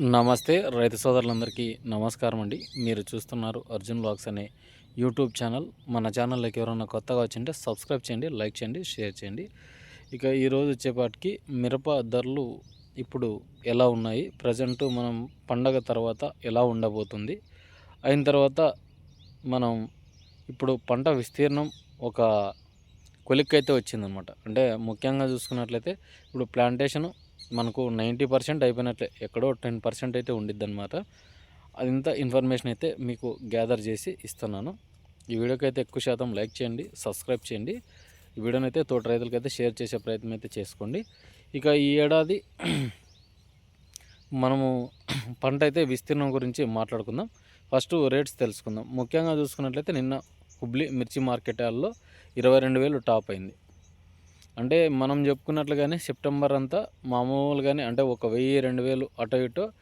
నమస్తే రైతు సోదరులందరికీ నమస్కారం అండి. మీరు చూస్తున్నారు అర్జున్ బ్లాగ్స్ అనే యూట్యూబ్ ఛానల్. మన ఛానల్లోకి ఎవరైనా కొత్తగా వచ్చింటే సబ్స్క్రైబ్ చేయండి లైక్ చేయండి షేర్ చేయండి. ఇక ఈరోజు వచ్చేపాటికి మిరప ధరలు ఇప్పుడు ఎలా ఉన్నాయి? ప్రజెంట్ మనం పండగ తర్వాత ఎలా ఉండబోతుంది? అయిన తర్వాత మనం ఇప్పుడు పంట విస్తీర్ణం ఒక కొలిక్కైతే వచ్చిందనమాట. అంటే ముఖ్యంగా చూసుకున్నట్లయితే ఇప్పుడు ప్లాంటేషను మనకు నైంటీ పర్సెంట్ అయిపోయినట్లే ఎక్కడో టెన్ పర్సెంట్ అయితే ఉండిద్ది అనమాట అదింత ఇన్ఫర్మేషన్ అయితే మీకు గ్యాదర్ చేసి ఇస్తున్నాను. ఈ వీడియోకి అయితే ఎక్కువ శాతం లైక్ చేయండి సబ్స్క్రైబ్ చేయండి. ఈ వీడియోని అయితే తోట రైతులకి అయితే షేర్ చేసే ప్రయత్నం అయితే చేసుకోండి. ఇక ఈ ఏడాది మనము పంట అయితే విస్తీర్ణం గురించి మాట్లాడుకుందాం. ఫస్ట్ రేట్స్ తెలుసుకుందాం. ముఖ్యంగా చూసుకున్నట్లయితే నిన్న హుబ్లీ మిర్చి మార్కెట్లో ఇరవై రెండు వేలు టాప్ అయింది. అంటే మనం చెప్పుకున్నట్లుగానే సెప్టెంబర్ అంతా మామూలుగానే అంటే ఒక వెయ్యి రెండు వేలు అటు ఇటు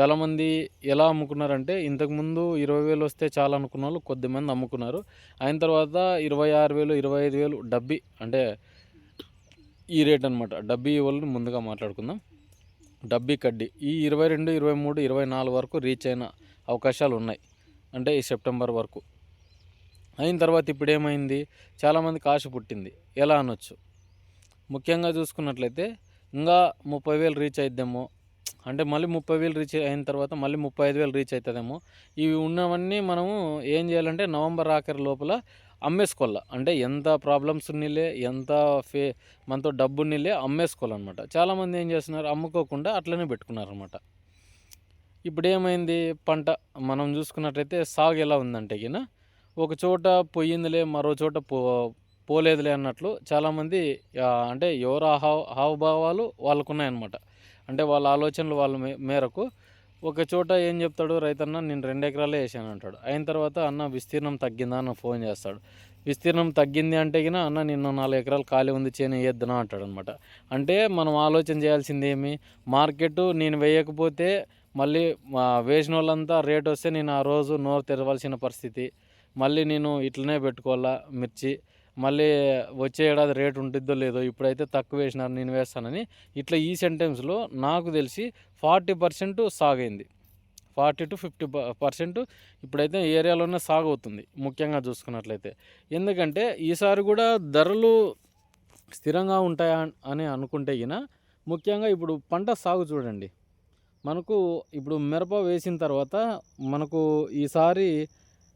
చాలామంది ఎలా అమ్ముకున్నారంటే ఇంతకుముందు ఇరవై వేలు వస్తే చాలా అనుకున్న వాళ్ళు కొద్దిమంది అమ్ముకున్నారు. అయిన తర్వాత ఇరవై ఆరు వేలు ఇరవై ఐదు వేలు డబ్బీ అంటే ఈ రేట్ అనమాట డబ్బీ వాళ్ళని ముందుగా మాట్లాడుకుందాం. డబ్బీ కడ్డీ. ఈ ఇరవై రెండు ఇరవై మూడు ఇరవై నాలుగు వరకు రీచ్ అయిన అవకాశాలు ఉన్నాయి. అంటే ఈ సెప్టెంబర్ వరకు. అయిన తర్వాత ఇప్పుడు ఏమైంది? చాలామంది కాశ పుట్టింది. ఎలా అనొచ్చు? ముఖ్యంగా చూసుకున్నట్లయితే ఇంకా ముప్పై వేలు రీచ్ అయిద్దేమో. అంటే మళ్ళీ ముప్పై వేలు రీచ్ అయిన తర్వాత మళ్ళీ ముప్పై ఐదు వేలు రీచ్ అవుతుందేమో ఇవి ఉన్నవన్నీ మనము ఏం చేయాలంటే నవంబర్ ఆఖరి లోపల అమ్మేసుకోవాల. అంటే ఎంత ప్రాబ్లమ్స్ ఉన్నలే ఎంత ఫే మనతో డబ్బు ఉన్నిలే అమ్మేసుకోవాలన్నమాట. చాలామంది ఏం చేస్తున్నారు? అమ్ముకోకుండా అట్లనే పెట్టుకున్నారనమాట ఇప్పుడు ఏమైంది పంట మనం చూసుకున్నట్లయితే సాగు ఎలా ఉందంటే గిన ఒక చోట పొయ్యిందిలే మరో చోట పో పోలేదులే అన్నట్లు చాలామంది అంటే ఎవరు హావ హావభావాలు వాళ్ళకున్నాయన్నమాట. అంటే వాళ్ళ ఆలోచనలు వాళ్ళ మేరకు ఒక చోట ఏం చెప్తాడు రైతన్న నేను రెండు ఎకరాలే వేసాను అంటాడు. అయిన తర్వాత అన్న విస్తీర్ణం తగ్గిందా? అన్న ఫోన్ చేస్తాడు. విస్తీర్ణం తగ్గింది అంటే కిన అన్న నిన్న నాలుగు ఎకరాలు ఖాళీ ఉంది చేను వేద్దునా అంటాడు అనమాట అంటే మనం ఆలోచన చేయాల్సింది ఏమి? మార్కెట్ నేను వేయకపోతే మళ్ళీ వేసిన వాళ్ళంతా రేట్ వస్తే నేను ఆ రోజు నోరు తెరవాల్సిన పరిస్థితి. మళ్ళీ నేను ఇట్లనే పెట్టుకోవాలా మిర్చి? మళ్ళీ వచ్చే ఏడాది రేట్ ఉంటుందో లేదో ఇప్పుడైతే తక్కువ వేసినారు నేను వేస్తానని. ఇట్లా ఈ సెంటెన్స్లో నాకు తెలిసి ఫార్టీ పర్సెంట్ సాగైంది. ఫార్టీ టు ఫిఫ్టీ పర్సెంట్ ఇప్పుడైతే ఏరియాలోనే సాగవుతుంది ముఖ్యంగా చూసుకున్నట్లయితే. ఎందుకంటే ఈసారి కూడా ధరలు స్థిరంగా ఉంటాయా అని అనుకుంటే గిన ముఖ్యంగా ఇప్పుడు పంట సాగు చూడండి. మనకు ఇప్పుడు మిరప వేసిన తర్వాత మనకు ఈసారి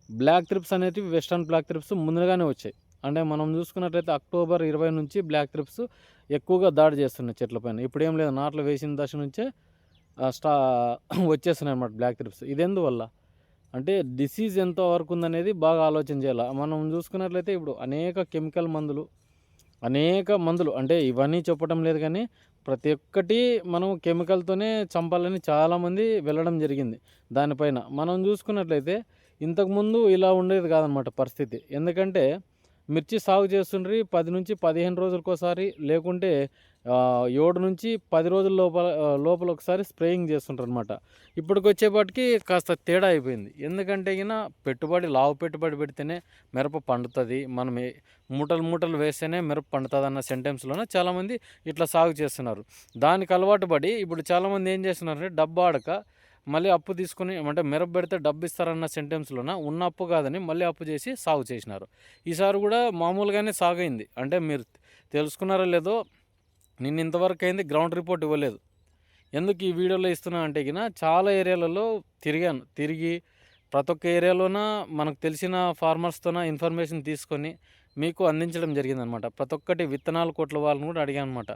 బ్లాక్ త్రిప్స్ అనేటివి వెస్టర్న్ బ్లాక్ త్రిప్స్ ముందుగానే వచ్చాయి. అంటే మనం చూసుకున్నట్లయితే అక్టోబర్ ఇరవై నుంచి బ్లాక్ ట్రిప్స్ ఎక్కువగా దాడి చేస్తున్నాయి చెట్లపైన ఇప్పుడు ఏం లేదు నాట్లు వేసిన దశ నుంచే స్టా వచ్చేస్తున్నాయి అన్నమాట బ్లాక్ ట్రిప్స్. ఇది ఎందువల్ల అంటే డిసీజ్ ఎంత వరకు ఉందనేది బాగా ఆలోచన చేయాలి. మనం చూసుకున్నట్లయితే ఇప్పుడు అనేక కెమికల్ మందులు అనేక మందులు అంటే ఇవన్నీ చెప్పడం లేదు కానీ ప్రతి ఒక్కటి మనం కెమికల్తోనే చంపాలని చాలామంది వెళ్ళడం జరిగింది దానిపైన. మనం చూసుకున్నట్లయితే ఇంతకుముందు ఇలా ఉండేది కాదనమాట పరిస్థితి. ఎందుకంటే మిర్చి సాగు చేస్తుండ్రి పది నుంచి పదిహేను రోజులకోసారి లేకుంటే ఏడు నుంచి పది రోజుల లోపల లోపల ఒకసారి స్ప్రేయింగ్ చేస్తుంటారు అనమాట ఇప్పటికి వచ్చేపాటికి కాస్త తేడా అయిపోయింది. ఎందుకంటే ఇక పెట్టుబడి లావు పెట్టుబడి పెడితేనే మిరప పండుతుంది. మనం మూటలు మూటలు వేస్తేనే మిరప పండుతుంది అన్న సెంటెన్స్లోనే చాలామంది ఇట్లా సాగు చేస్తున్నారు. దానికి అలవాటు పడి ఇప్పుడు చాలామంది ఏం చేస్తున్నారంటే డబ్బు ఆడక మళ్ళీ అప్పు తీసుకుని అంటే మిరప పెడితే డబ్బు ఇస్తారన్న సెంటెన్స్లోన ఉన్న అప్పు కాదని మళ్ళీ అప్పు చేసి సాగు చేసినారు. ఈసారి కూడా మామూలుగానే సాగైంది. అంటే మీరు తెలుసుకున్నారో లేదో నిన్న ఇంతవరకు అయింది గ్రౌండ్ రిపోర్ట్ ఇవ్వలేదు. ఎందుకు ఈ వీడియోలో ఇస్తున్నా అంటే కినా చాలా ఏరియాలలో తిరిగాను. తిరిగి ప్రతి ఒక్క ఏరియాలోన మనకు తెలిసిన ఫార్మర్స్తోన ఇన్ఫర్మేషన్ తీసుకొని మీకు అందించడం జరిగిందనమాట. ప్రతి ఒక్కటి విత్తనాలు కొట్ల వాళ్ళని కూడా అడిగాను అనమాట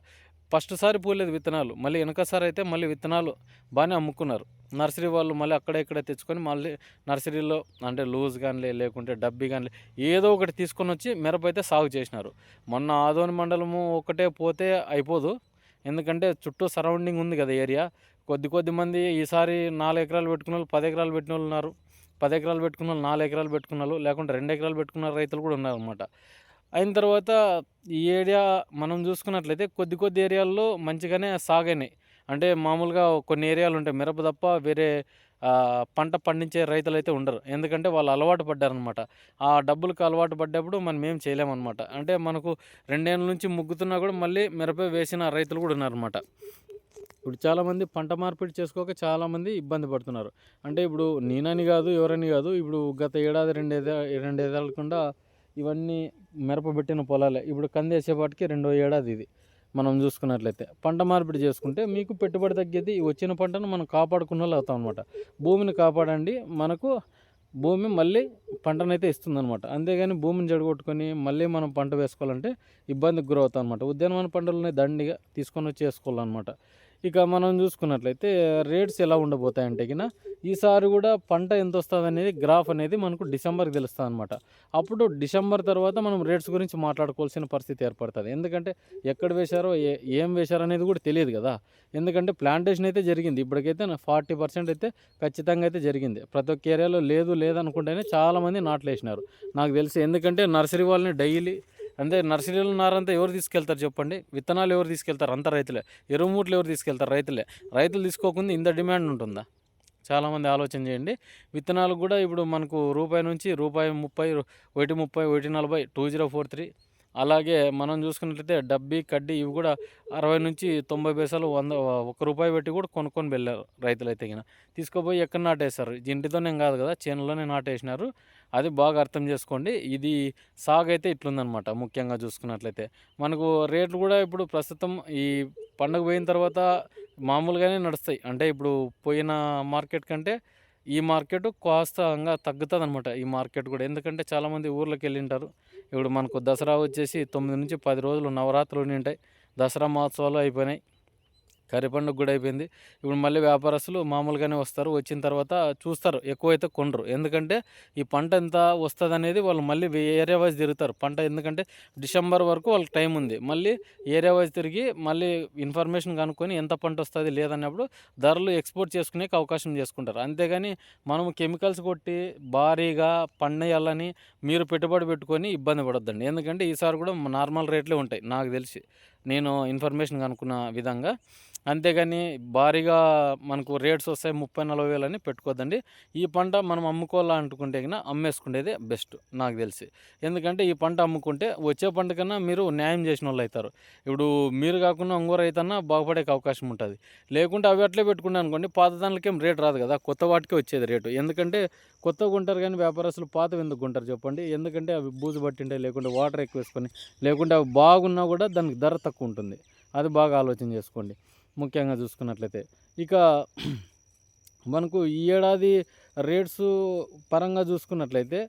ఫస్ట్ సారి పూలేదు విత్తనాలు మళ్ళీ వెనకసారి అయితే మళ్ళీ విత్తనాలు బాగానే అమ్ముకున్నారు. నర్సరీ వాళ్ళు మళ్ళీ అక్కడ ఇక్కడ తెచ్చుకొని మళ్ళీ నర్సరీలో అంటే లూజ్ కానీ లేకుంటే డబ్బి కానీ ఏదో ఒకటి తీసుకొని వచ్చి మిరప అయితే సాగు చేసినారు. మొన్న ఆదోని మండలము ఒకటే పోతే అయిపోదు. ఎందుకంటే చుట్టూ సరౌండింగ్ ఉంది కదా ఏరియా. కొద్ది కొద్ది మంది ఈసారి నాలుగు ఎకరాలు పెట్టుకున్న వాళ్ళు పది ఎకరాలు పెట్టిన వాళ్ళు ఉన్నారు. పది ఎకరాలు పెట్టుకున్న వాళ్ళు నాలుగు ఎకరాలు పెట్టుకున్నారు లేకుంటే రెండు ఎకరాలు పెట్టుకున్న రైతులు కూడా ఉన్నారనమాట అయిన తర్వాత ఈ ఏరియా మనం చూసుకున్నట్లయితే కొద్ది కొద్ది ఏరియాల్లో మంచిగానే సాగైనాయి. అంటే మామూలుగా కొన్ని ఏరియాలు ఉంటాయి మిరప తప్ప వేరే పంట పండించే రైతులు అయితే ఉండరు. ఎందుకంటే వాళ్ళు అలవాటు పడ్డారనమాట ఆ డబ్బులకు అలవాటు పడ్డప్పుడు మనం ఏం చేయలేమన్నమాట. అంటే మనకు రెండేళ్ళ నుంచి ముగ్గుతున్నా కూడా మళ్ళీ మిరప వేసిన రైతులు కూడా ఉన్నారనమాట ఇప్పుడు చాలామంది పంట మార్పిడి చేసుకోక చాలామంది ఇబ్బంది పడుతున్నారు. అంటే ఇప్పుడు నేనని కాదు ఎవరని కాదు ఇప్పుడు గత ఏడాది రెండేదా రెండేదాలకుండా ఇవన్నీ మిరపబెట్టిన పొలాలే. ఇప్పుడు కంది వేసేపాటికి రెండో ఏడాది ఇది మనం చూసుకున్నట్లయితే. పంట మార్పిడి చేసుకుంటే మీకు పెట్టుబడి తగ్గేది వచ్చిన పంటను మనం కాపాడుకున్న వాళ్ళు అవుతాం అనమాట భూమిని కాపాడండి మనకు భూమి మళ్ళీ పంటనైతే ఇస్తుందన్నమాట. అంతేగాని భూమిని జడగొట్టుకొని మళ్ళీ మనం పంట వేసుకోవాలంటే ఇబ్బందికి గురవుతాం అనమాట ఉద్యానవన పంటలని దండిగా తీసుకొని వచ్చి వేసుకోవాలన్నమాట. ఇక మనం చూసుకున్నట్లయితే రేట్స్ ఎలా ఉండబోతాయంటే కింద ఈసారి కూడా పంట ఎంత వస్తుంది అనేది గ్రాఫ్ అనేది మనకు డిసెంబర్కి తెలుస్తుంది అనమాట అప్పుడు డిసెంబర్ తర్వాత మనం రేట్స్ గురించి మాట్లాడుకోవాల్సిన పరిస్థితి ఏర్పడుతుంది. ఎందుకంటే ఎక్కడ వేశారో ఏ ఏం వేశారో అనేది కూడా తెలియదు కదా. ఎందుకంటే ప్లాంటేషన్ అయితే జరిగింది. ఇప్పటికైతే ఫార్టీ పర్సెంట్ అయితే ఖచ్చితంగా అయితే జరిగింది. ప్రతి ఒక్క ఏరియాలో లేదు లేదనుకుంటేనే చాలామంది నాట్లు వేసినారు. నాకు తెలిసి. ఎందుకంటే నర్సరీ వాళ్ళని డైలీ అంటే నర్సరీలో నారంతా ఎవరు తీసుకెళ్తారు చెప్పండి? విత్తనాలు ఎవరు తీసుకెళ్తారు? అంత రైతులే. ఎరువు మూటలు ఎవరు తీసుకెళ్తారు? రైతులే. రైతులు తీసుకోకుండా ఇంత డిమాండ్ ఉంటుందా? చాలామంది ఆలోచన చేయండి. విత్తనాలు కూడా ఇప్పుడు మనకు రూపాయి నుంచి రూపాయి ముప్పై ఒకటి ముప్పై ఒకటి నలభై టూ జీరో ఫోర్ త్రీ. అలాగే మనం చూసుకున్నట్లయితే డబ్బీ కడ్డీ ఇవి కూడా అరవై నుంచి తొంభై పైసలు వంద ఒక రూపాయి పెట్టి కూడా కొనుక్కొని వెళ్ళారు రైతులు అయితే కిన తీసుకుపోయి ఎక్కడ నాటేస్తారు ఇంటితోనే కాదు కదా చేనులోనే నాటేసినారు. అది బాగా అర్థం చేసుకోండి. ఇది సాగు అయితే ఇట్లుందనమాట. ముఖ్యంగా చూసుకున్నట్లయితే. మనకు రేట్లు కూడా ఇప్పుడు ప్రస్తుతం ఈ పండుగ పోయిన తర్వాత మామూలుగానే నడుస్తాయి. అంటే ఇప్పుడు పోయిన మార్కెట్ కంటే ఈ మార్కెట్ కాస్తంగా తగ్గుతుంది అనమాట ఈ మార్కెట్ కూడా. ఎందుకంటే చాలామంది ఊర్లోకి వెళ్ళింటారు ఇప్పుడు మనకు దసరా వచ్చేసి తొమ్మిది నుంచి పది రోజులు నవరాత్రులు ఉంటాయి దసరా మహోత్సవాలు అయిపోయినాయి. కర్రీ పండుగ కూడా అయిపోయింది. ఇప్పుడు మళ్ళీ వ్యాపారస్తులు మామూలుగానే వస్తారు. వచ్చిన తర్వాత చూస్తారు. ఎక్కువైతే కొనరు ఎందుకంటే ఈ పంట ఎంత వస్తుంది అనేది వాళ్ళు మళ్ళీ ఏరియా వైజ్ తిరుగుతారు. పంట ఎందుకంటే డిసెంబర్ వరకు వాళ్ళకి టైం ఉంది. మళ్ళీ ఏరియా వైజ్ తిరిగి మళ్ళీ ఇన్ఫర్మేషన్ కనుక్కొని ఎంత పంట వస్తుంది లేదన్నప్పుడు ధరలు ఎక్స్పోర్ట్ చేసుకునే అవకాశం చేసుకుంటారు. అంతేగాని మనం కెమికల్స్ కొట్టి భారీగా పండేయాలని మీరు పెట్టుబడి పెట్టుకొని ఇబ్బంది పడొద్దండి. ఎందుకంటే ఈసారి కూడా నార్మల్ రేట్లే ఉంటాయి. నాకు తెలిసి. నేను ఇన్ఫర్మేషన్ కనుక్కున్న విధంగా. అంతేగాని భారీగా మనకు రేట్స్ వస్తాయి ముప్పై నలభై వేలని పెట్టుకోద్దండి. ఈ పంట మనం అమ్ముకోవాలనుకుంటే కన్నా అమ్మేసుకునేదే బెస్ట్ నాకు తెలిసి. ఎందుకంటే ఈ పంట అమ్ముకుంటే వచ్చే పంట కన్నా మీరు న్యాయం చేసిన వాళ్ళు అవుతారు ఇప్పుడు మీరు కాకుండా ఇంకో రైతన్నా బాగుపడే అవకాశం ఉంటుంది. లేకుంటే అవి అట్లే పెట్టుకుంటే అనుకోండి పాత దానికేం రేట్ రాదు కదా. కొత్త వాటికే వచ్చేది రేటు ఎందుకంటే కొత్తగా ఉంటారు కానీ వ్యాపారస్తులు పాత ఎందుకు కొంటారు చెప్పండి? ఎందుకంటే అవి బూజు పట్టింటాయి లేకుంటే వాటర్ ఎక్కువ వేసుకొని లేకుంటే అవి బాగున్నా కూడా దానికి ధర తక్కువ ఉంటుంది అది బాగా ఆలోచన చేసుకోండి. ముఖ్యంగా చూసుకున్నట్లయితే. ఇక మనకు ఈ ఏడాది రేట్స్ పరంగా చూసుకున్నట్లయితే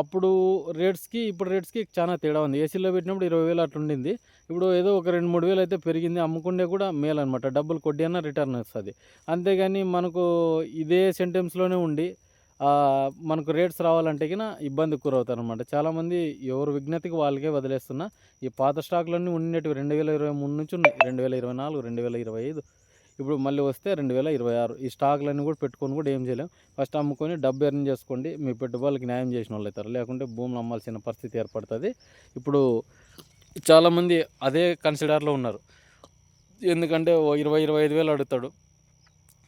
అప్పుడు రేట్స్కి ఇప్పుడు రేట్స్కి చాలా తేడా ఉంది. ఏసీలో పెట్టినప్పుడు ఇరవై వేలు అట్లా ఉండింది. ఇప్పుడు ఏదో ఒక రెండు మూడు వేలు అయితే పెరిగింది. అమ్ముకుంటే కూడా మేలు అనమాట డబ్బులు కొట్టి అయినా రిటర్న్ వస్తుంది. అంతేగాని మనకు ఇదే సెంటెన్స్లోనే ఉండి మనకు రేట్స్ రావాలంటే కినా ఇబ్బంది గురవుతారు అనమాట చాలామంది ఎవరు విజ్ఞతకి వాళ్ళకే వదిలేస్తున్నా ఈ పాత స్టాక్లన్నీ ఉన్నటివి రెండు వేల ఇరవై మూడు నుంచి ఉన్నాయి. రెండు వేల ఇరవై నాలుగు రెండు వేల ఇరవై ఐదు. ఇప్పుడు మళ్ళీ వస్తే రెండు వేల ఇరవై ఆరు. ఈ స్టాక్లన్నీ కూడా పెట్టుకొని కూడా ఏం చేయలేం. ఫస్ట్ అమ్ముకొని డబ్బు ఎర్న్ చేసుకోండి. మీ పెట్టుబడులకు న్యాయం చేసిన వాళ్ళు అవుతారు. లేకుంటే భూములు అమ్మాల్సిన పరిస్థితి ఏర్పడుతుంది. ఇప్పుడు చాలామంది అదే కన్సిడర్లో ఉన్నారు. ఎందుకంటే ఇరవై ఇరవై ఐదు వేలు అడుగుతాడు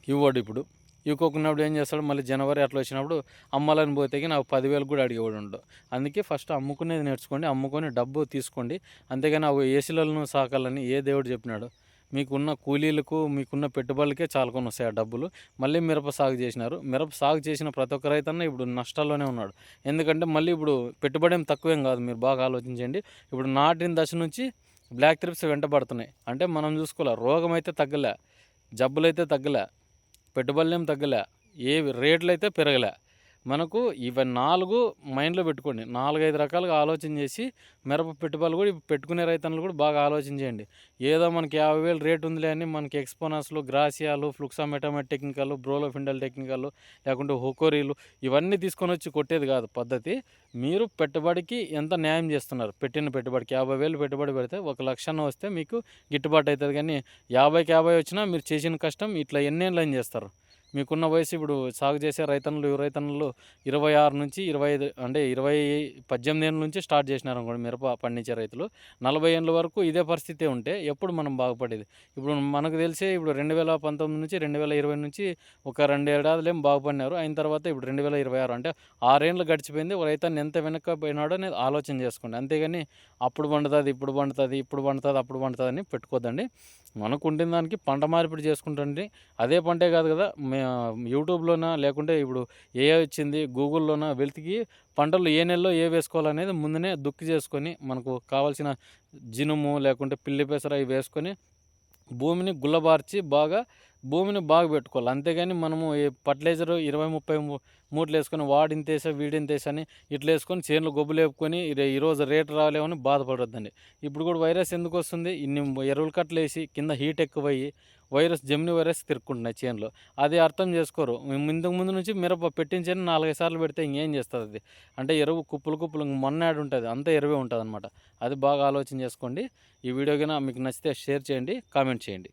ఇవ్వడు ఇప్పుడు. ఇవ్వకున్నప్పుడు ఏం చేస్తాడు? మళ్ళీ జనవరి అట్లా వచ్చినప్పుడు అమ్మాలని పోతే నాకు పదివేలు కూడా అడిగేవాడు ఉండడు అందుకే ఫస్ట్ అమ్ముకునేది నేర్చుకోండి అమ్ముకొని డబ్బు తీసుకోండి. అంతేగాని అవి ఏసీలను సాకాలని ఏ దేవుడు చెప్పినాడు? మీకున్న కూలీలకు మీకున్న పెట్టుబడులకే చాలుకొని వస్తాయి ఆ డబ్బులు. మళ్ళీ మిరప సాగు చేసినారు. మిరప సాగు చేసిన ప్రతి ఒక్క రైతన్న ఇప్పుడు నష్టాల్లోనే ఉన్నాడు. ఎందుకంటే మళ్ళీ ఇప్పుడు పెట్టుబడి ఏం తక్కువేం కాదు. మీరు బాగా ఆలోచించండి. ఇప్పుడు నాటిన దశ నుంచి బ్లాక్ త్రిప్స్ వెంటబడుతున్నాయి. అంటే మనం చూసుకోవాలి? రోగం అయితే తగ్గలే. జబ్బులు అయితే తగ్గలే. పెట్టుబడులేం తగ్గలే. ఏ రేట్లు అయితే పెరగలే. మనకు ఇవి నాలుగు మైండ్లో పెట్టుకోండి. నాలుగైదు రకాలుగా ఆలోచన చేసి మిరప పెట్టుబడులు కూడా పెట్టుకునే రైతన్నులు కూడా బాగా ఆలోచన చేయండి. ఏదో మనకి యాభై వేలు రేటు ఉందిలే అని మనకి ఎక్స్పోనర్స్లు గ్రాసియాలు ఫ్లుక్సామెటోమెట్ టెక్నికల్ బ్రోలోఫిండల్ టెక్నికల్ లేకుంటే హోకోరీలు ఇవన్నీ తీసుకొని వచ్చి కొట్టేది కాదు పద్ధతి. మీరు పెట్టుబడికి ఎంత న్యాయం చేస్తున్నారు? పెట్టిన పెట్టుబడికి యాభై వేలు పెట్టుబడి పెడితే ఒక లక్షన్న వస్తే మీకు గిట్టుబాటు అవుతుంది కానీ యాభైకి యాభై వచ్చినా మీరు చేసిన కష్టం ఇట్లా ఎన్నేళ్ళు చేస్తారు? మీకున్న వయసు ఇప్పుడు సాగు చేసే రైతన్నులు రైతన్నులు ఇరవై ఆరు నుంచి ఇరవై ఐదు అంటే ఇరవై పద్దెనిమిది ఏళ్ళ నుంచి స్టార్ట్ చేసినారు అనుకోండి మిరప పండించే రైతులు. నలభై ఏళ్ళ వరకు ఇదే పరిస్థితి ఉంటే ఎప్పుడు మనం బాగుపడేది? ఇప్పుడు మనకు తెలిసే ఇప్పుడు రెండు వేల పంతొమ్మిది నుంచి రెండు వేల ఇరవై నుంచి ఒక రెండు ఏడాదులు ఏం బాగుపడినారు. అయిన తర్వాత ఇప్పుడు రెండు వేల ఇరవై ఆరు అంటే ఆరేళ్ళు గడిచిపోయింది. రైతాన్ని ఎంత వెనక్కపోయినాడో అనేది ఆలోచన చేసుకోండి అంతేగాని అప్పుడు పండుతుంది ఇప్పుడు పండుతుంది ఇప్పుడు పండుతుంది అప్పుడు పండుతుంది అని పెట్టుకోద్దండి. మనకు ఉండిన దానికి పంట మార్పిడి చేసుకుంటండి అదే పంటే కాదు కదా మే యూట్యూబ్లోనా లేకుంటే ఇప్పుడు ఏ వచ్చింది గూగుల్లోనా వెతికి పంటలు ఏ నెలలో ఏ వేసుకోవాలనేది ముందునే దుక్కి చేసుకొని మనకు కావాల్సిన జినుము లేకుంటే పిల్లి పెసర ఇవి వేసుకొని భూమిని గుల్లబార్చి బాగా భూమిని బాగా పెట్టుకోవాలి. అంతేగాని మనము ఈ ఫర్టిలైజర్ ఇరవై ముప్పై మూ- మూటలు వేసుకొని వాడింతేసా వీడింతేసా అని ఇట్లా వేసుకొని చేనులు గొబ్బులు వేపుకొని ఈరోజు రేటు రాలేమని బాధపడొద్దండి. ఇప్పుడు కూడా వైరస్ ఎందుకు వస్తుంది? ఇన్ని ఎరువులు కట్టలు వేసి కింద హీట్ ఎక్కువయ్యి వైరస్ జమ్ని వైరస్ తిరుక్కుంటున్నాయి చేనులో. అది అర్థం చేసుకోరు. మేము ఇంతకు ముందు నుంచి మిరప పెట్టించని నాలుగైదు సార్లు పెడితే ఇంకేం చేస్తుంది అది? అంటే ఎరువు కుప్పలు కుప్పలు మొన్నాడు ఉంటుంది. అంతా ఎరువే ఉంటుంది అనమాట అది బాగా ఆలోచన చేసుకోండి. ఈ వీడియో కన్నా మీకు నచ్చితే షేర్ చేయండి కామెంట్ చేయండి.